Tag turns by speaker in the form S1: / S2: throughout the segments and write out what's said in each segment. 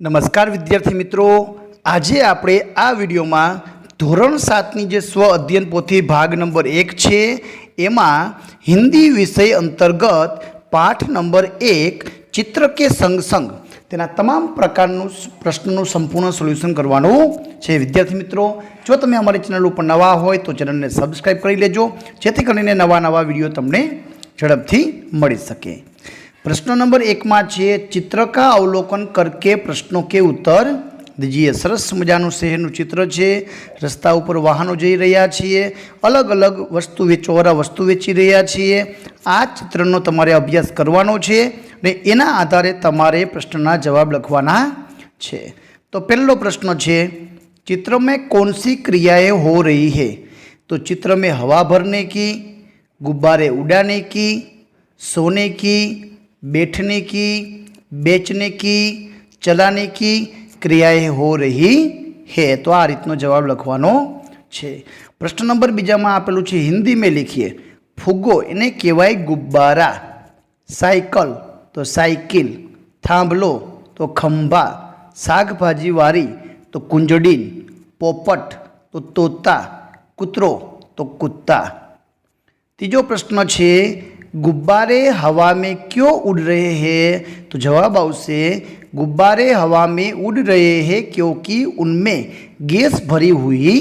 S1: નમસ્કાર વિદ્યાર્થી મિત્રો. આજે આપણે આ વિડીયોમાં ધોરણ સાતની જે સ્વ અધ્યયન પોથી ભાગ નંબર એક છે, એમાં હિન્દી વિષય અંતર્ગત પાઠ નંબર એક, ચિત્ર કે સંગ સંગ, તેના તમામ પ્રકારનું પ્રશ્નનું સંપૂર્ણ સોલ્યુશન કરવાનું છે. વિદ્યાર્થી મિત્રો, જો તમે અમારી ચેનલ ઉપર નવા હોય તો ચેનલને સબસ્ક્રાઈબ કરી લેજો, જેથી કરીને નવા નવા વીડિયો તમને ઝડપથી મળી શકે. પ્રશ્ન નંબર એકમાં છે ચિત્ર કા અવલોકન કરકે પ્રશ્નો કે ઉત્તર દીજીએ સરસ મજાનું શહેરનું ચિત્ર છે રસ્તા ઉપર વાહનો જઈ રહ્યા છીએ અલગ અલગ વસ્તુ વેચવાવાળા વસ્તુ વેચી રહ્યા છીએ આ ચિત્રનો તમારે અભ્યાસ કરવાનો છે ને એના આધારે તમારે પ્રશ્નના જવાબ લખવાના છે તો પહેલો પ્રશ્ન છે चित्र में कौन सी क्रियाएं हो रही है तो चित्र में हवा भरने की गुब्बारे उड़ाने की सोने की बैठने की बेचने की चलाने की क्रियाएं हो रही है તો આ રીતનો જવાબ લખવાનો છે પ્રશ્ન નંબર બીજામાં આપેલું છે હિન્દીમાં લીખીએ ફુગ્ગો એને કહેવાય ગુબ્બારા સાયકલ તો સાયકલ થાંભલો તો ખંભા શાકભાજીવાળી તો કુંજડીન પોપટ તો તોતા કૂતરો તો કૂત્તા तीजो प्रश्न छे गुब्बारे हवा में क्यों उड़ रहे हैं तो जवाब आवश्य गुब्बारे हवा में उड़ रहे हैं क्योंकि उनमें गैस भरी हुई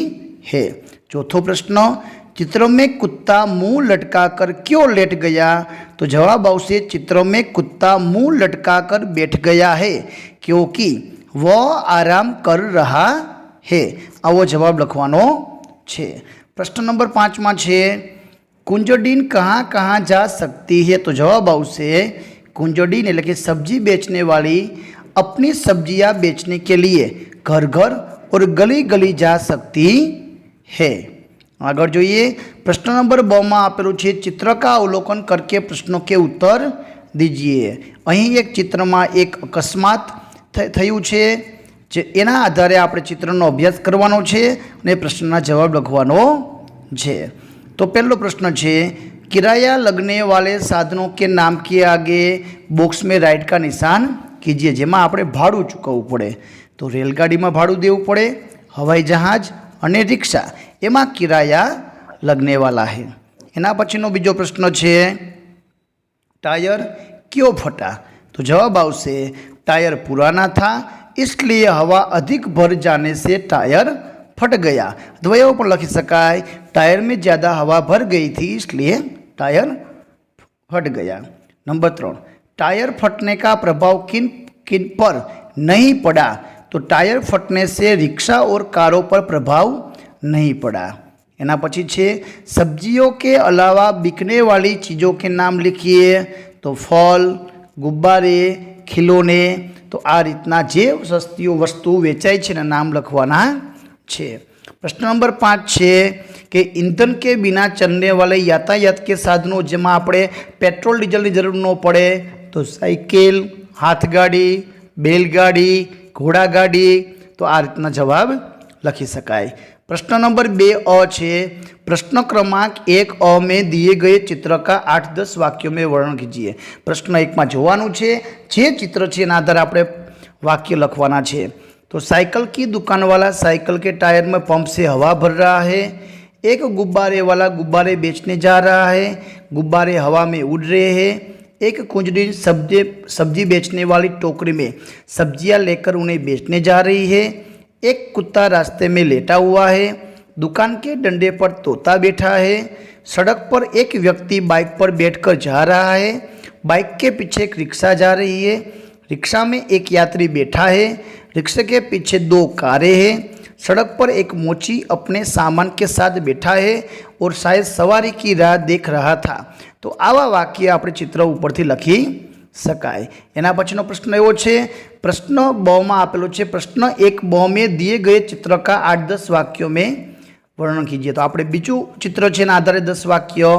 S1: है चौथो प्रश्न चित्र में कुत्ता मुंह लटकाकर क्यों लेट गया तो जवाब आवश्य चित्र में कुत्ता मुंह लटकाकर बैठ गया है क्योंकि वह आराम कर रहा है આવો જવાબ લખવાનો છે પ્રશ્ન નંબર પાંચમાં છે कुंजडीन कहाँ कहाँ जा सकती है तो जवाब આવશે कुंजडीन એટલે કે सब्जी बेचने वाली अपनी सब्जियां बेचने के लिए घर घर और गली गली जा सकती है આગળ જોઈએ પ્રશ્ન નંબર બ માં આપેલું છે ચિત્ર કા અવલોકન કરકે પ્રશ્નો કે ઉત્તર દીજીએ અહીં એક ચિત્રમાં એક અકસ્માત થ- થયું છે જે એના આધારે આપણે ચિત્રનો અભ્યાસ કરવાનો છે અને પ્રશ્નના જવાબ લખવાનો છે तो पहला प्रश्न है किराया लगने वाले साधनों के नाम के आगे बॉक्स में राइट का निशान कीजिए જેમાં આપણે ભાડું ચૂકવવું પડે તો રેલગાડીમાં ભાડું દેવું પડે હવાઈ જહાજ અને રિક્ષા એમાં કિરાયા લગને વાલા હે એના પછીનો બીજો પ્રશ્ન છે टायर क्यों फटा तो जवाब आवश्य टायर पुराना था इसलिए हवा अधिक भर जाने से टायर फट गया अथवा एवं પણ લખી શકાય टायर में ज़्यादा हवा भर गई थी इसलिए टायर फट गया नंबर ત્રણ टायर फटने का प्रभाव किन किन पर नहीं पड़ा तो टायर फटने से रिक्शा और कारों पर प्रभाव नहीं पड़ा એના પછી છે सब्जियों के अलावा बिकने वाली चीज़ों के नाम लिखिए तो फल गुब्बारे खिलौने તો આ રીતના જે સસ્તીઓ વસ્તુ વેચાય છે એના નામ લખવાના છે પ્રશ્ન નંબર પાંચ છે કે ઈંધન કે બિના ચલને વાલે યાતાયાત કે સાધનો જેમાં આપણે પેટ્રોલ ડીઝલની જરૂર ન પડે તો સાયકલ હાથગાડી બેલગાડી ઘોડાગાડી તો આ રીતના જવાબ લખી શકાય प्रश्न नंबर बे अ छे प्रश्न क्रमांक एक अ में दिए गए चित्र का आठ दस वाक्यों में वर्णन कीजिए प्रश्न एक में જોવાનું છે જે ચિત્ર છે એના આધારે આપણે વાક્ય લખવાના છે तो साइकिल की दुकान वाला साइकिल के टायर में पंप से हवा भर रहा है। एक गुब्बारे वाला गुब्बारे बेचने जा रहा है। गुब्बारे हवा में उड़ रहे हैं। एक कुंजड़ी सब्ज़ी सब्ज़ी बेचने वाली टोकरी में सब्ज़ियाँ लेकर उन्हें बेचने जा रही है। एक कुत्ता रास्ते में लेटा हुआ है। दुकान के डंडे पर तोता बैठा है। सड़क पर एक व्यक्ति बाइक पर बैठकर जा रहा है। बाइक के पीछे एक रिक्शा जा रही है। रिक्शा में एक यात्री बैठा है। रिक्शे के पीछे दो कारें हैं सड़क पर एक मोची अपने सामान के साथ बैठा है और शायद सवारी की राह देख रहा था तो आवा वाक्य આપણે ચિત્ર ઉપરથી લખી શકાય એના પછીનો પ્રશ્ન એવો છે પ્રશ્ન બમાં આપેલો છે પ્રશ્ન એક બ में दिए गए चित्र का आठ दस वाक्यों में वर्णन कीजिए तो આપણે બીજું चित्र છે એના આધારે દસ વાક્ય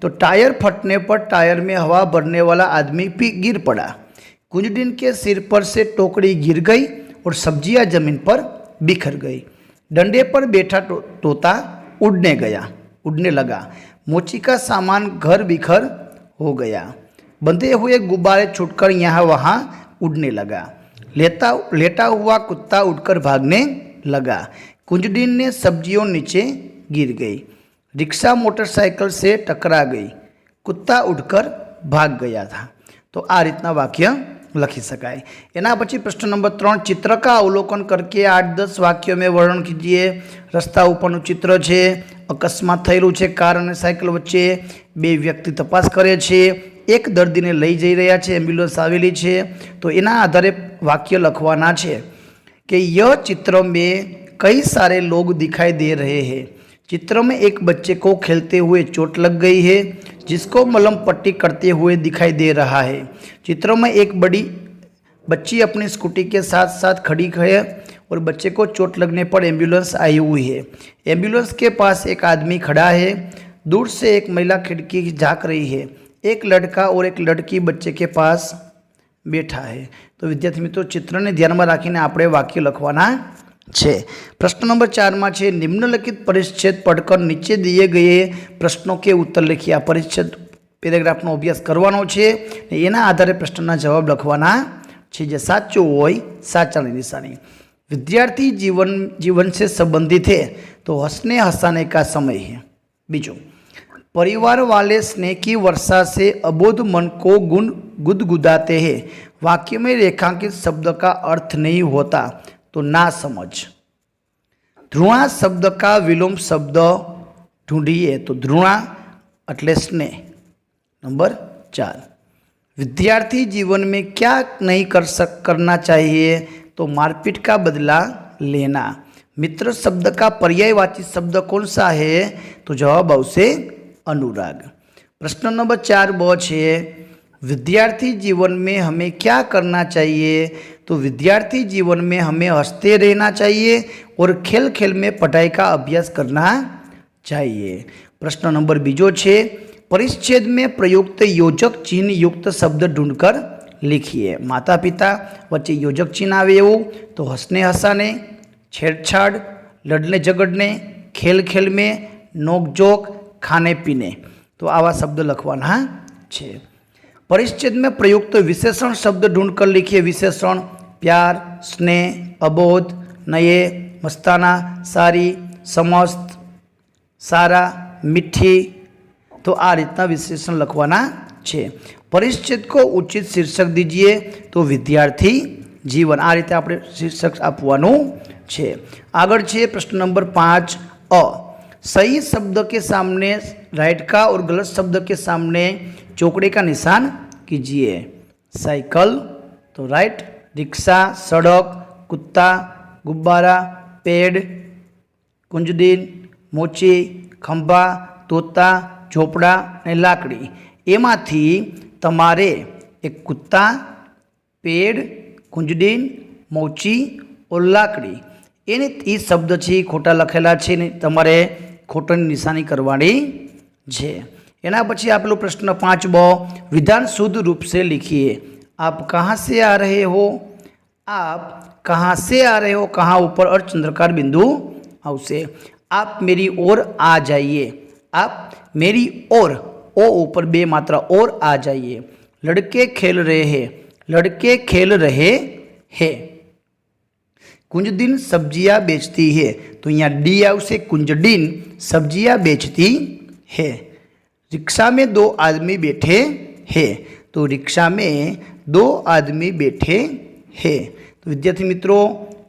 S1: तो टायर फटने पर टायर में हवा भरने वाला आदमी भी गिर पड़ा कुंजडिन के सिर पर से टोकरी गिर गई और सब्जियां जमीन पर बिखर गई डंडे पर बैठा तो, तोता उड़ने गया उड़ने लगा मोची का सामान घर बिखर हो गया बंधे हुए गुब्बारे छूटकर यहाँ वहाँ उड़ने लगा लेता लेटा हुआ कुत्ता उठकर भागने लगा कुंजडीन ने सब्जियों नीचे गिर गई रिक्शा मोटरसाइकिल से टकरा गई कुत्ता उठकर ભાગ ગયા था તો આ રીતના વાક્ય લખી શકાય. એના પછી પ્રશ્ન નંબર ત્રણ ચિત્ર કા અવલોકન કરકે આઠ, દસ વાક્યો મેં વર્ણન કીધીએ. રસ્તા ઉપરનું ચિત્ર છે, અકસ્માત થયેલું છે, કાર અને સાયકલ વચ્ચે બે વ્યક્તિ તપાસ કરે છે, એક દર્દીને લઈ જઈ રહ્યા છે, એમ્બ્યુલન્સ આવેલી છે. તો એના આધારે વાક્ય લખવાના છે કે ય ચિત્ર મેં કઈ સારે લોગ દિખાઈ દે રહે હૈ. चित्र में एक बच्चे को खेलते हुए चोट लग गई है जिसको मलम पट्टी करते हुए दिखाई दे रहा है चित्र में एक बड़ी बच्ची अपनी स्कूटी के साथ साथ खड़ी है और बच्चे को चोट लगने पर एम्बुलेंस आई हुई है एम्बुलेंस के पास एक आदमी खड़ा है दूर से एक महिला खिड़की झांक रही है एक लड़का और एक लड़की बच्चे के पास બેઠા હે તો વિદ્યાર્થી મિત્રો ચિત્રને ધ્યાનમાં રાખીને આપણે વાક્ય લખવાના છે. પ્રશ્ન નંબર ચારમાં છે, નિમ્નલિખિત પરિચ્છેદ પડકર નીચે દિયે ગયે પ્રશ્નો કે ઉત્તર લખી આ પરિચ્છેદ પેરેગ્રાફનો અભ્યાસ કરવાનો છે એના આધારે પ્રશ્નના જવાબ લખવાના છે. જે સાચો હોય, સાચાની નિશાની. વિદ્યાર્થી જીવન જીવનશે સંબંધિત હે, તો હસને હસાને કા સમય હે. બીજું, પરિવાર વાલે સ્નેકી વર્ષા અબોધ મન કો ગુણ ગુદગુદાતે હે. વાક્ય મેં રેખાંકિત શબ્દ કા અર્થ નહીં હોતા. तो ना समझ ध्रुणा शब्द का विलोम शब्द ढूंढिए तो ध्रुणा એટલે સ્નેહ नंबर चार विद्यार्थी जीवन में क्या नहीं कर सक करना चाहिए तो मारपीट का बदला लेना मित्र शब्द का पर्यायवाची शब्द कौन सा है तो जवाब આવશે अनुराग प्रश्न नंबर चार ब है विद्यार्थी जीवन में हमें क्या करना चाहिए? तो विद्यार्थी जीवन में हमें हँसते रहना चाहिए और खेल खेल में पढ़ाई का अभ्यास करना चाहिए। प्रश्न नंबर बीजो है परिच्छेद में प्रयुक्त योजक चिन्ह युक्त शब्द ढूंढकर लिखिए। माता पिता वच्चे योजक चिन्ह आए तो हंसने हंसाने छेड़छाड़ लड़ने झगड़ने खेल खेल में नोकझोंक खाने पीने तो आवा शब्द लखवा परिच्छेद में प्रयुक्त विशेषण शब्द ढूंढकर लिखिए विशेषण प्यार स्नेह अबोध नये मस्ताना सारी समस्त સારા મીઠી તો આ રીતના વિશેષણ લખવાના છે પરિચ્છેદ કો ઉચિત શીર્ષક દીજીએ તો વિદ્યાર્થી જીવન આ રીતે આપણે શીર્ષક આપવાનું છે આગળ છે પ્રશ્ન નંબર પાંચ અ सही शब्द के सामने राइट का और गलत शब्द के सामने चौकड़े का निशान कीजिए साइकिल तो राइट रिक्शा सड़क कुत्ता गुब्बारा पेड़ કુંજદીન મોચી ખંભા તોતા ઝોપડા અને લાકડી એમાંથી તમારે એક કુત્તા પેડ કુંજડીન મોચી ઓર લાકડી એને એ શબ્દ છે એ ખોટા લખેલા છે ને તમારે ખોટાની નિશાની કરવાની છે એના પછી આપેલો પ્રશ્ન પાંચ બ વિધાન શુદ્ધ રૂપ से लिखिए आप कहाँ से आ रहे हो आप कहाँ से आ रहे हो कहाँ ऊपर और चंद्रकार बिंदु આવશે आप मेरी ओर आ जाइए आप मेरी ओर ओ ऊपर बे मात्रा और आ जाइए लड़के खेल रहे हैं लड़के खेल रहे हैं कुंजदिन सब्जियां बेचती है तो यहाँ डी આવશે कुंजडिन सब्जियां बेचती है रिक्शा में दो आदमी बैठे हैं तो रिक्शा में दो आदमी बैठे हैं તો વિદ્યાર્થી મિત્રો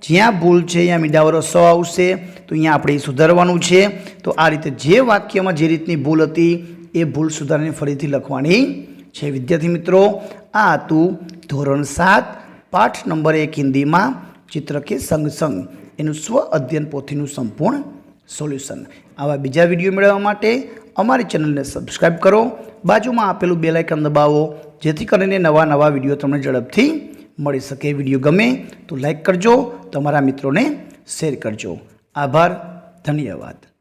S1: જ્યાં ભૂલ છે અહીંયા મીડાવાળો સ આવશે તો અહીંયા આપણે એ સુધારવાનું છે તો આ રીતે જે વાક્યમાં જે રીતની ભૂલ હતી એ ભૂલ સુધારીને ફરીથી લખવાની છે વિદ્યાર્થી મિત્રો આ હતું ધોરણ સાત પાઠ નંબર એક હિન્દીમાં ચિત્ર કે સંગ સંગ એનું સ્વ અધ્યયન પોથીનું સંપૂર્ણ સોલ્યુશન આવા બીજા વિડીયો મેળવવા માટે અમારી ચેનલને સબસ્ક્રાઈબ કરો, બાજુમાં આપેલું બે લાઇકન દબાવો, જેથી કરીને નવા નવા વીડિયો તમને ઝડપથી મળી શકે. વીડિયો ગમે તો લાઇક કરજો, તમારા મિત્રોને શેર કરજો. આભાર, ધન્યવાદ.